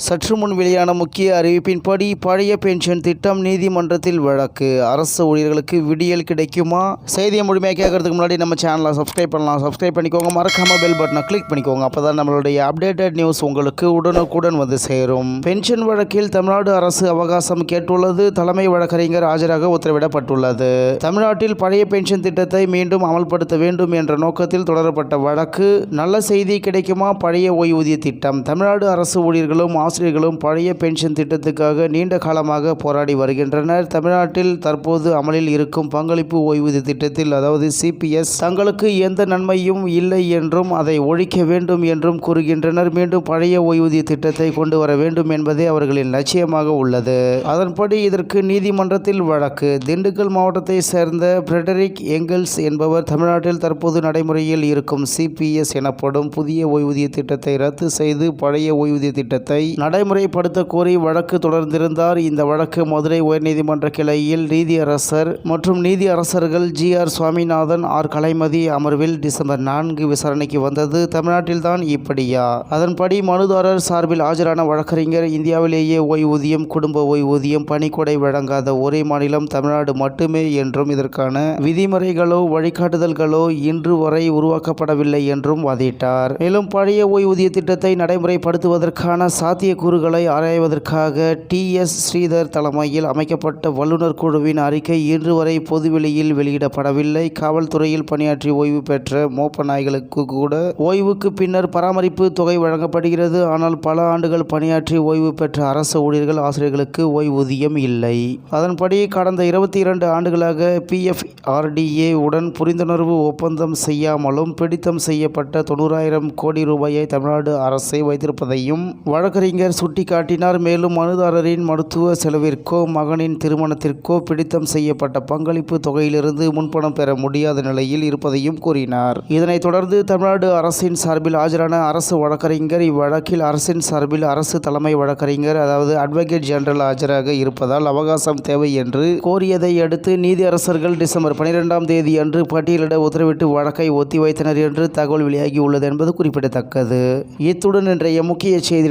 சற்று முன் வெளியான முக்கிய அறிவிப்பின்படி பழைய பென்ஷன் திட்டம் நீதிமன்றத்தில் வழக்கு. அரசு ஊழியர்களுக்கு விடியல் கிடைக்குமா? செய்தியை முழுமையாக கேட்கறதுக்கு முன்னாடி நம்ம சேனலை சப்ஸ்கிரைப் பண்ணலாம். சப்ஸ்கிரைப் பண்ணிக்கோங்க. மறக்காம பெல் பட்டனை கிளிக் பண்ணிக்கோங்க. அப்போ தான் நம்மளுடைய அப்டேட்டட் நியூஸ் உங்களுக்கு உடனுக்குடன் வந்து சேரும். பென்ஷன் வழக்கில் தமிழ்நாடு அரசு அவகாசம் கேட்டுள்ளது. தலைமை வழக்கறிஞர் ஆஜராக உத்தரவிடப்பட்டுள்ளது. தமிழ்நாட்டில் பழைய பென்ஷன் திட்டத்தை மீண்டும் அமல்படுத்த வேண்டும் என்ற நோக்கத்தில் தொடரப்பட்ட வழக்கு. நல்ல செய்தி கிடைக்குமா? பழைய ஓய்வூதிய திட்டம். தமிழ்நாடு அரசு ஊழியர்களும் ஆசிரியர்களும் பழைய பென்ஷன் திட்டத்துக்காக நீண்ட காலமாக போராடி வருகின்றனர். தமிழ்நாட்டில் தற்போது அமலில் இருக்கும் பங்களிப்பு ஓய்வூதிய திட்டத்தில் அதாவது சிபிஎஸ் தங்களுக்கு எந்த நன்மையும் இல்லை என்றும் அதை ஒழிக்க வேண்டும் என்றும் கூறுகின்றனர். மீண்டும் பழைய ஓய்வூதிய திட்டத்தை கொண்டு வர வேண்டும் என்பதே அவர்களின் லட்சியமாக உள்ளது. அதன்படி இதற்கு நீதிமன்றத்தில் வழக்கு. திண்டுக்கல் மாவட்டத்தை சேர்ந்த பிரெடரிக் எங்கல்ஸ் என்பவர் தமிழ்நாட்டில் தற்போது நடைமுறையில் இருக்கும் சிபிஎஸ் எனப்படும் புதிய ஓய்வூதிய திட்டத்தை ரத்து செய்து பழைய ஓய்வூதிய திட்டத்தை நடைமுறைப்படுத்த கோரி வழக்கு தொடர்ந்திருந்தார். இந்த வழக்கு மதுரை உயர்நீதிமன்ற கிளையில் நீதியரசர் மற்றும் நீதியரசர்கள் G R Swaminathan R Kalaimathi அமர்வில் டிசம்பர் நான்கு விசாரணைக்கு வந்தது. தமிழ்நாட்டில்தான் இப்படியா? அதன்படி மனுதாரர் சார்பில் ஆஜரான வழக்கறிஞர் இந்தியாவிலேயே ஓய்வூதியம் குடும்ப ஓய்வூதியம் பணிக்கொடை வழங்காத ஒரே மாநிலம் தமிழ்நாடு மட்டுமே என்றும் இதற்கான விதிமுறைகளோ வழிகாட்டுதல்களோ இன்று வரை உருவாக்கப்படவில்லை என்றும் வாதிட்டார். மேலும் பழைய ஓய்வூதிய திட்டத்தை நடைமுறைப்படுத்துவதற்கான சாத்தியக்கூறுகளை ஆராய்வதற்காக டி. எஸ். ஸ்ரீதர் தலைமையில் அமைக்கப்பட்ட வல்லுநர் குழுவின் அறிக்கை இன்று வரை பொதுவெளியில் வெளியிடப்படவில்லை. காவல்துறையில் பணியாற்றி ஓய்வு பெற்ற மோப்ப நாய்களுக்கு கூட ஓய்வுக்கு பின்னர் பராமரிப்பு தொகை வழங்கப்படுகிறது. ஆனால் பல ஆண்டுகள் பணியாற்றி ஓய்வு பெற்ற அரசு ஊழியர்கள் ஆசிரியர்களுக்கு ஓய்வூதியம் இல்லை. அதன்படி கடந்த இருபத்தி இரண்டு ஆண்டுகளாக பிஎஃப்ஆர்டிஏ உடன் புரிந்துணர்வு ஒப்பந்தம் செய்யாமலும் பிடித்தம் செய்யப்பட்ட தொண்ணூறாயிரம் கோடி ரூபாயை தமிழ்நாடு அரசை வைத்திருப்பதையும் வழக்கறிஞர் சுட்டிக்காட்டினார். மேலும் மனுதாரரின் மருத்துவ செலவிற்கோ மகனின் திருமணத்திற்கோ பிடித்தம் செய்யப்பட்ட பங்களிப்பு தொகையிலிருந்து முன்பணம் பெற முடியாத நிலையில் இருப்பதையும் கூறினார். இதனைத் தொடர்ந்து தமிழ்நாடு அரசின் சார்பில் ஆஜரான அரசு வழக்கறிஞர் இவ்வழக்கில் அரசின் சார்பில் அரசு தலைமை வழக்கறிஞர் அதாவது அட்வொகேட் ஜெனரல் ஆஜராக இருப்பதால் அவகாசம் தேவை என்று கோரியதை அடுத்து நீதியரசர்கள் டிசம்பர் பனிரெண்டாம் தேதி அன்று பட்டியலிட உத்தரவிட்டு வழக்கை ஒத்திவைத்தனர் என்று தகவல் வெளியாகியுள்ளது என்பது குறிப்பிடத்தக்கது. இத்துடன் இன்றைய முக்கிய செய்தி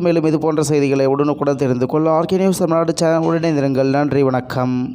மேலும் இது போன்ற செய்திகளை உடனுக்குடன் தெரிந்து கொள்ள ஆர்கே நியூஸ் தமிழ்நாடு சேனல் உடனே நன்றி வணக்கம்.